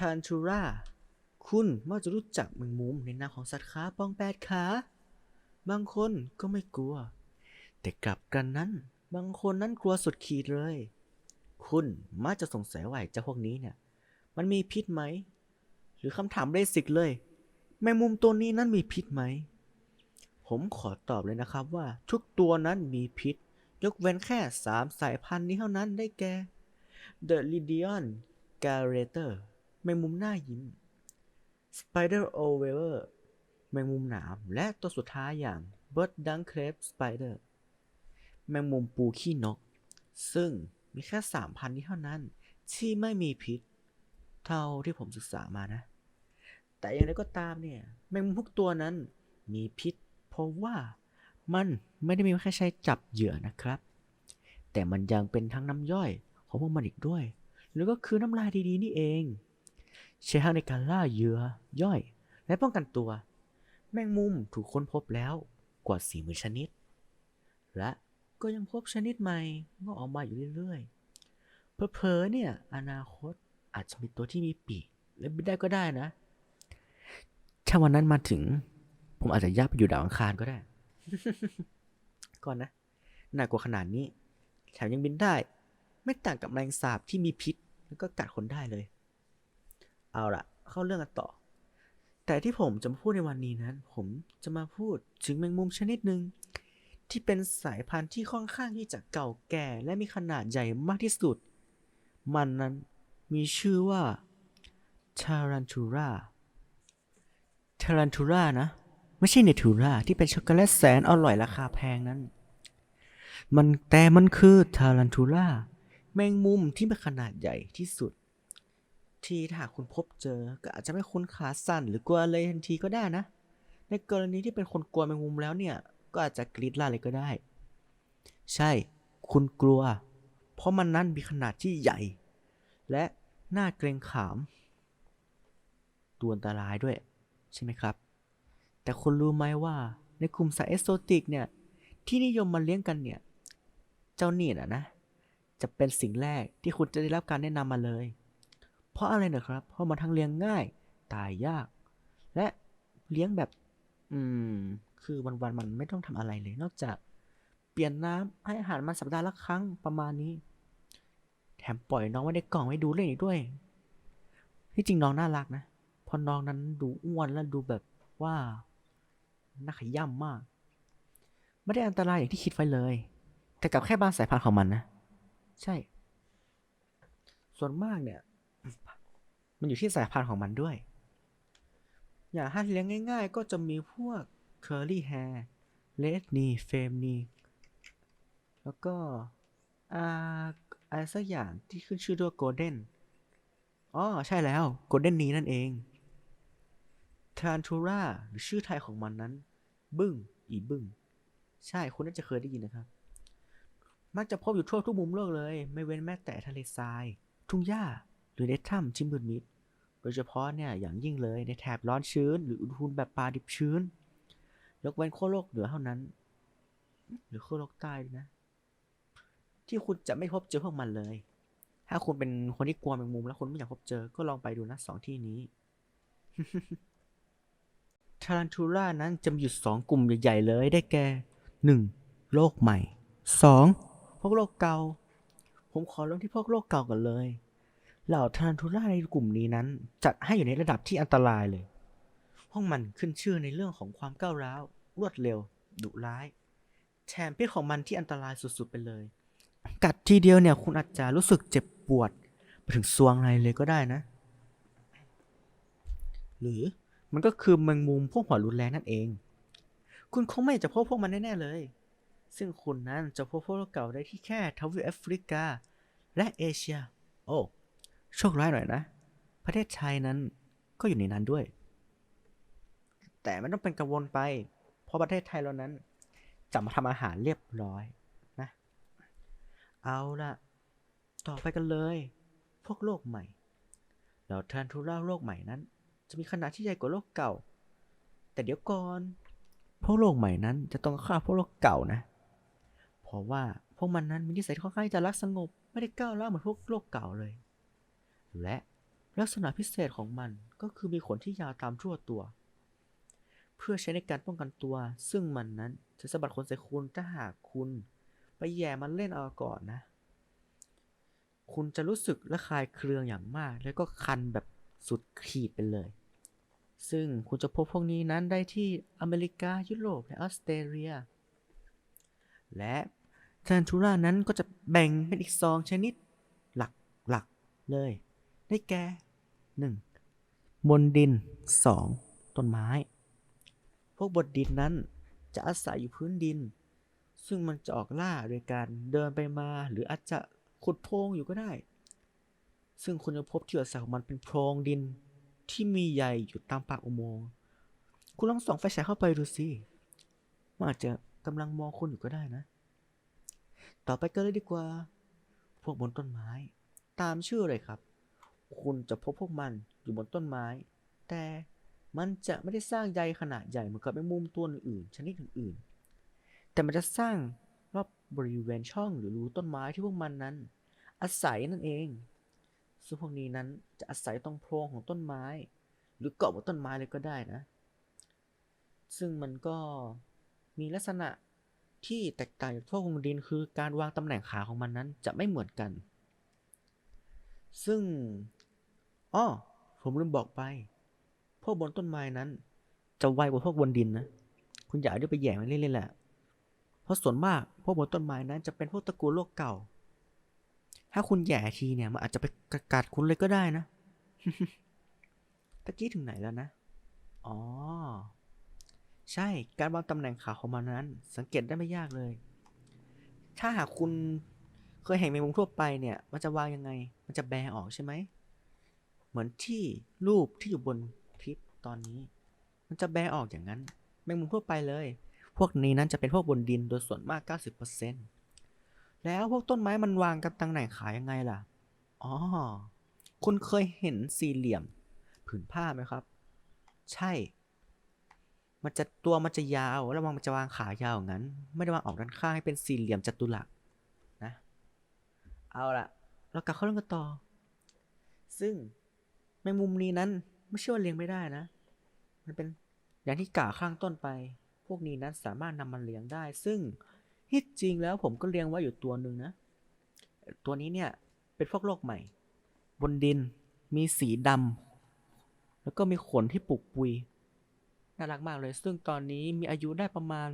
ทันทูราคุณมักจะรู้จักแมงมุมในนามของสัตว์ขาปองแปดขา บางคนก็ไม่กลัว แต่กลับกันนั้น บางคนนั้นกลัวสุดขีดเลย คุณมักจะสงสัยว่าไอ้เจ้าพวกนี้เนี่ย มันมีพิษไหม หรือคำถามเบสิกเลย แมงมุมตัวนี้นั้นมีพิษไหม ผมขอตอบเลยนะครับว่าทุกตัวนั้นมีพิษ ยกเว้นแค่สามสายพันธุ์นี้เท่านั้นได้แก่ The Lydion g a r a t o r แมงมุมหน้ายิ้ม Spider o v e r แมงมุมหนาม และตัวสุดท้ายอย่าง Bird dung c r a p Spider แมงมุมปูขี้นก ซึ่งมีแค่สามพันนี้เท่านั้น ที่ไม่มีพิษ เท่าที่ผมศึกษามานะ แต่อย่างไรก็ตามเนี่ย แมงมุมทุกตัวนั้นมีพิษ เพราะว่ามันไม่ได้มีแค่ใช้จับเหยื่อนะครับ แต่มันยังเป็นทั้งน้ำย่อยของพวกมันอีกด้วยหรือก็คือน้ำลายดีๆนี่เอง ใช้ทั้งในการล่าเหยื่อย่อย และป้องกันตัว แมงมุมถูกค้นพบแล้วกว่าสี่หมื่นชนิด และก็ยังพบชนิดใหม่งอกออกมาอยู่เรื่อยๆ เพอๆเนี่ย อนาคตอาจจะมีตัวที่มีปีกและบินได้ก็ได้นะ ถ้าวันนั้นมาถึง ผมอาจจะย่าไปอยู่ดาวอังคารก็ได้ ก่อนนะ น่ากลัวขนาดนี้ แถมยังบินได้ ไม่ต่างกับแมลงสาบที่มีพิษ แล้วก็กัดคนได้เลย เอาละเข้าเรื่องกันต่อ แต่ที่ผมจะมาพูดในวันนี้นั้น ผมจะมาพูดถึงแมงมุมชนิดหนึ่งที่เป็นสายพันธุ์ที่ค่อนข้างที่จะเก่าแก่และมีขนาดใหญ่มากที่สุด มันนั้นมีชื่อว่าทารันทูราทารันทูรานะ ไม่ใช่เนทูราที่เป็นช็อกโกแลตแสนอร่อยราคาแพงนั้น มันแต่มันคือทารันทูราแมงมุมที่มีขนาดใหญ่ที่สุด ทีถ้าคุณพบเจอก็อาจจะไม่คุ้นขาสั่นหรือกลัวเลยทันทีก็ได้นะ ในกรณีที่เป็นคนกลัวแมงมุมแล้วเนี่ย ก็อาจจะกรีดล่าเลยก็ได้ ใช่ คุณกลัว เพราะมันนั้นมีขนาดที่ใหญ่ และน่าเกรงขาม ตัวอันตรายด้วย ใช่ไหมครับ แต่คุณรู้ไหมว่าในกลุ่มสายเอสโซติกเนี่ย ที่นิยมมาเลี้ยงกันเนี่ย เจ้านี่นะนะ จะเป็นสิ่งแรกที่คุณจะได้รับการแนะนำมาเลย เพราะอะไรเนะครับ เพราะมันทั้งเลี้ยงง่าย ตายยาก และเลี้ยงแบบ อืม คือวันๆมันไม่ต้องทำอะไรเลย นอกจาก เปลี่ยนน้ำให้อาหารมันสัปดาห์ละครั้งประมาณนี้ แถมปล่อยน้องไว้ในกล่องไว้ดูเล่นอีกด้วย ที่จริงน้องน่ารักนะพรน้องนั้นดูอ้วนและดูแบบว่าน่าขย่ำมาก ไม่ได้อันตรายอย่างที่คิดไว้เลย แต่กับแค่บางสายพันธุ์ของมันนะ ใช่ ส่วนมากเนี่ย มันอยู่ที่สายพันธุ์ของมันด้วย อย่างถ้าเลี้ยงง่าย ๆ ก็จะมีพวก curly hair red n e e fame n e e แล้วก็อ่าอะไรสักอย่างที่ขึ้นชื่อด้วย golden อ๋อ ใช่แล้ว golden knee นั่นเองทานทูราหรือชื่อไทยของมันนั้น บึ้ง อีบึ้ง ใช่คุณน่าจะเคยได้ยินนะครับ มักจะพบอยู่ทั่วทุกมุมโลกเลย ไม่เว้นแม้แต่ทะเลทราย ทุ่งหญ้า รือในถ้ำที่มืดมิด โดยเฉพาะเนี่ยอย่างยิ่งเลยในแถบร้อนชื้น หรืออุณหภูมิแบบป่าดิบชื้น ยกเว้นขั้วโลกเหนือเท่านั้น หรือขั้วโลกใต้ด้วยนะ ที่คุณจะไม่พบเจอพวกมันเลย ถ้าคุณเป็นคนที่กลัวแมงมุม แล้วคุณไม่อยากพบเจอก็ลองไปดูนะสองที่นี้ทารันทูล่านั้นจะมีอยู่สองกลุ่มใหญ่ๆเลยได้แก่หนึ่งโลกใหม่สองพวกโลกเก่า ผมขอเริ่มที่พวกโลกเก่ากันเลย เหล่าทารันทูล่าในกลุ่มนี้นั้น จัดให้อยู่ในระดับที่อันตรายเลย พวกมันขึ้นชื่อในเรื่องของความก้าวร้าว รวดเร็ว ดุร้าย แถมพิษของมันที่อันตรายสุดๆไปเลย กัดทีเดียวเนี่ยคุณอาจจะรู้สึกเจ็บปวดไปถึงซวงในเลยก็ได้นะ หรือมันก็คือแมงมุมพวกหัวรุนแรงนั่นเอง คุณคงไม่จะพบพวกมันแน่ๆเลย ซึ่งคุณนั้นจะพบพวกเก่าได้ที่แค่ทวีปแอฟริกา และเอเชีย โอ้ โชคร้ายหน่อยนะ ประเทศไทยนั้นก็อยู่ในนั้นด้วย แต่ไม่ต้องเป็นกังวลไป เพราะประเทศไทยเรานั้นจะมาทำอาหารเรียบร้อยนะ เอาละต่อไปกันเลย พวกโลกใหม่ เราทานทูราโลกใหม่นั้น จะมีขนาดที่ใหญ่กว่าโลกเก่า แต่เดี๋ยวก่อน พวกโลกใหม่นั้นจะต้องฆ่าพวกโลกเก่านะ เพราะว่าพวกมันนั้นมีนิสัยค่อนข้างจะรักสงบ ไม่ได้ก้าวร้าวเหมือนพวกโลกเก่าเลย และลักษณะพิเศษของมันก็คือมีขนที่ยาวตามทั่วตัว เพื่อใช้ในการป้องกันตัว ซึ่งมันนั้นจะสะบัดขนใส่คุณถ้าหากคุณ ไปแย่มันเล่นเอาก่อนนะ คุณจะรู้สึกระคายเคืองอย่างมาก แล้วก็คันแบบสุดขีดไปเลย ซึ่งคุณจะพบพวกนี้นั้นได้ที่อเมริกายุโรปและออสเตรเลีย และแทนทูรานั้นก็จะแบ่งเป็นอีกสองชนิดหลักๆเลย ได้แก่ 1. บนดิน 2. ต้นไม้ พวกบนดินนั้นจะอาศัยอยู่พื้นดิน ซึ่งมันจะออกล่าโดยการเดินไปมาหรืออาจจะขุดโพรงอยู่ก็ได้ ซึ่งคุณจะพบที่อาศัยของมันเป็นโพรงดินที่มีใยอยู่ตามปากอุโมงค์คุณลองส่องไฟฉายเข้าไปดูสิมันอาจจะกำลังมองคุณอยู่ก็ได้นะ ต่อไปกันเลยดีกว่า พวกบนต้นไม้ ตามชื่อเลยครับ คุณจะพบพวกมันอยู่บนต้นไม้ แต่มันจะไม่ได้สร้างใยขนาดใหญ่เหมือนกับแมงมุมตัวอื่นๆชนิดอื่นๆ แต่มันจะสร้างรอบบริเวณช่องหรือรูต้นไม้ที่พวกมันนั้น อาศัยนั่นเอง ซึ่งพวกนี้นั้นจะอาศัยตรงโพรงของต้นไม้ หรือเกาะบนต้นไม้เลยก็ได้นะ ซึ่งมันก็มีลักษณะที่แตกต่างจากพวกของดินคือการวางตำแหน่งขาของมันนั้นจะไม่เหมือนกัน ซึ่ง อ้อผมลืมบอกไป พวกบนต้นไม้นั้น จะไวกว่าพวกบนดินนะ คุณอย่าได้ไปแย่งมันเล่นๆแหละ เพราะส่วนมากพวกบนต้นไม้นั้นจะเป็นพวกตระกูลโลกเก่า ถ้าคุณแหย่ทีเนี่ยมันอาจจะไปกัดคุณเลยก็ได้นะ ตะกี้ถึงไหนแล้วนะ อ๋อ ใช่ การวางตำแหน่งขาของมันนั้น สังเกตได้ไม่ยากเลย ถ้าหากคุณเคยเห็นแมงมุมทั่วไปเนี่ย มันจะวางยังไง มันจะแบออกใช่ไหม เหมือนที่รูปที่อยู่บนคลิปตอนนี้ มันจะแบออกอย่างนั้นแมงมุมทั่วไปเลย พวกนี้นั้นจะเป็นพวกบนดินโดยส่วนมาก 90%แล้วพวกต้นไม้มันวางกับตำแหนขายยังไงล่ะอ๋อคุณเคยเห็นสี่เหลี่ยม ผืนผ้าไหมครับ ใช่ มันจะตัวมันจะยาวแล้วมันจะวางขายาวอย่างนั้น ไม่ได้วางออกด้านข้างให้เป็นสี่เหลี่ยมจัตุรัสนะ เอาละเรากลับเข้าเรื่องกันต่อ ซึ่ง แมงมุมนี้นั้นไม่เชื่อว่าเลี้ยงไม่ได้นะ มันเป็นอย่างที่กล่าวข้างต้นไป พวกนี้นั้นสามารถนำมันเลี้ยงได้ ซึ่งที่จริงแล้วผมก็เลี้ยงไว้อยู่ตัวหนึ่งนะ ตัวนี้เนี่ยเป็นพวกโลกใหม่ บนดินมีสีดำแล้วก็มีขนที่ปุกปุย น่ารักมากเลย ซึ่งตอนนี้มีอายุได้ประมาณ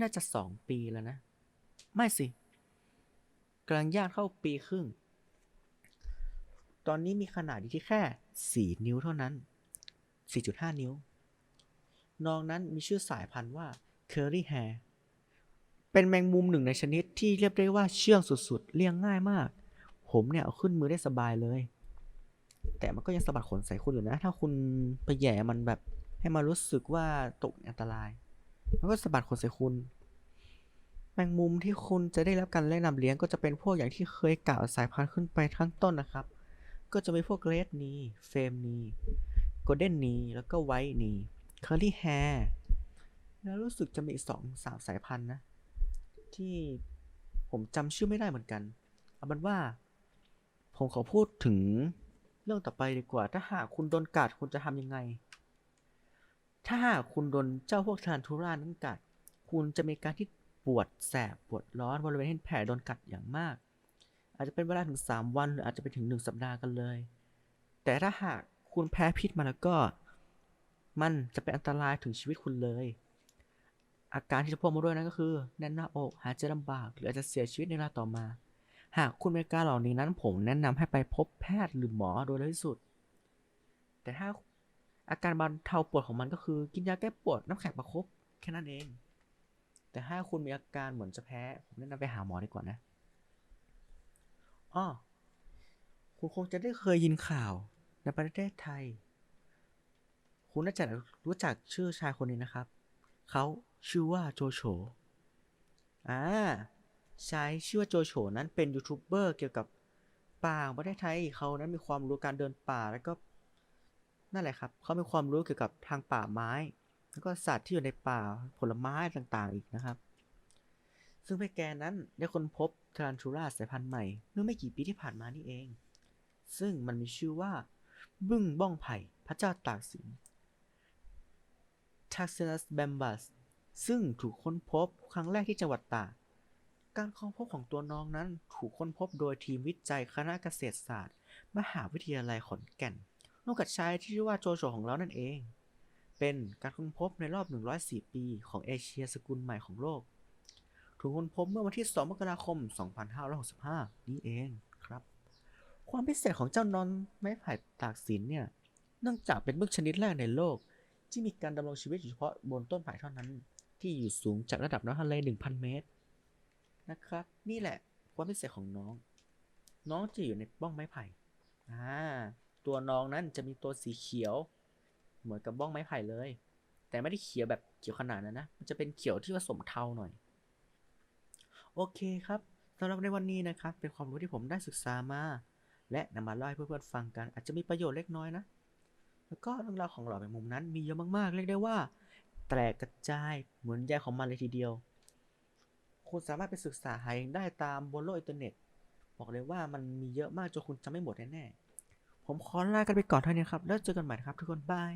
น่าจะสองปีแล้วนะ ไม่สิกำลังย่างเข้าปีครึ่ง ตอนนี้มีขนาดอยู่ที่แค่ 4 นิ้วเท่านั้น 4.5 นิ้ว น้องนั้นมีชื่อสายพันธุ์ว่า Curly Hair เป็นแมงมุมหนึ่งในชนิดที่เรียกได้ว่าเชื่องสุดๆ เลี้ยงง่ายมาก ผมเนี่ยเอาขึ้นมือได้สบายเลย แต่มันก็ยังสะบัดขนใส่คุณอยู่นะ ถ้าคุณไปแย่มันแบบให้มันรู้สึกว่าตกอันตราย มันก็สะบัดขนใส่คุณ แมงมุมที่คุณจะได้รับการแนะนำเลี้ยงก็จะเป็นพวกอย่างที่เคยกล่าวสายพันธุ์ขึ้นไปข้างต้นนะครับ ก็จะมีพวกเรดนีเฟมนีโกลเด้นนีแล้วก็ไวท์นีเคอรี่แฮร์แล้วรู้สึกจะมีอีกสองสามสายพันธุ์นะ ที่ผมจำชื่อไม่ได้เหมือนกัน เอาเป็นว่า ผมขอพูดถึงเรื่องต่อไปดีกว่า ถ้าหากคุณโดนกัดคุณจะทำยังไง ถ้าหากคุณโดนเจ้าพวกทานทูรานั้นกัด คุณจะมีการที่ปวดแสบปวดร้อนบริเวณแผลโดนกัดอย่างมาก อาจจะเป็นเวลาถึง 3 วันหรืออาจจะไปถึง 1 สัปดาห์กันเลย แต่ถ้าหากคุณแพ้พิษมาแล้วก็ มันจะเป็นอันตรายถึงชีวิตคุณเลย อาการที่จะพ่วงมาด้วยนั่นก็คือ แน่นหน้าอกหายใจลำบาก หรืออาจจะเสียชีวิตในเวลาต่อมา หากคุณมีอาการเหล่านี้นั้นผมแนะนำให้ไปพบแพทย์หรือหมอโดยเร็วที่สุด แต่ถ้าอาการบรรเทาปวดของมันก็คือ กินยาแก้ปวดน้ำแข็งประคบแค่นั้นเอง แต่ถ้าคุณมีอาการเหมือนจะแพ้ ผมแนะนำไปหาหมอดีกว่านะ อ้อคุณคงจะได้เคยยินข่าวในประเทศไทย คุณน่าจะรู้จักชื่อชายคนนี้นะครับ เขาชื่อว่าโจโฉอ่าชายชื่อว่าโจโฉนั้นเป็นยูทูบเบอร์เกี่ยวกับป่าประเทศไทยเขานั้นมีความรู้การเดินป่าแล้วก็นั่นแหละครับ เขามีความรู้เกี่ยวกับทางป่าไม้ แล้วก็สัตว์ที่อยู่ในป่าผลไม้ต่างๆอีกนะครับ ซึ่งพี่แกนั้นได้ค้นพบทารันทูราสายพันธุ์ใหม่ เมื่อไม่กี่ปีที่ผ่านมานี่เอง ซึ่งมันมีชื่อว่า บึ้งบ้องไผ่พระเจ้าตากสิน Taxus bambus ซึ่งถูกค้นพบครั้งแรกที่จังหวัดตากการค้นพบของตัวน้องนั้นถูกค้นพบโดยทีมวิจัยคณะเกษตรศาสตร์ มหาวิทยาลัยขอนแก่นร่วมกับชายที่ชื่อว่าโจโฉของเรานั่นเอง เป็นการค้นพบในรอบ 104 ปี ของเอเชียสกุลใหม่ของโลก ถูกค้นพบเมื่อวันที่ 2 มกราคม 2565 นี้เองครับ ความพิเศษของเจ้านอนไม้ไผ่ตากสินเนี่ย เนื่องจากเป็นมึกชนิดแรกในโลก ที่มีการดำรงชีวิตอยู่เฉพาะบนต้นไผ่เท่านั้น ที่อยู่สูงจากระดับน้ำทะเล 1,000 เมตร นะครับ นี่แหละความพิเศษของน้อง น้องจะอยู่ในบ้องไม้ไผ่อ่าตัวน้องนั้นจะมีตัวสีเขียว เหมือนกับบ้องไม้ไผ่เลย แต่ไม่ได้เขียวแบบเขียวขนาดนั้นนะ มันจะเป็นเขียวที่ผสมเทาหน่อย โอเคครับสำหรับในวันนี้นะครับ เป็นความรู้ที่ผมได้ศึกษามา และนำมาเล่าให้เพื่อนๆฟังกัน อาจจะมีประโยชน์เล็กน้อยนะ แล้วก็เรื่องราวของหล่อแมงมุมนั้นมีเยอะมากๆ เรียกได้ว่า แตกกระจายเหมือนแยกของมันเลยทีเดียว คุณสามารถไปศึกษาหาเองได้ตามบนโลกอินเทอร์เน็ต บอกเลยว่ามันมีเยอะมากจนคุณจำไม่หมดแน่ๆผมขอลากันไปก่อนเท่านี้ครับ แล้วเจอกันใหม่ครับทุกคนบาย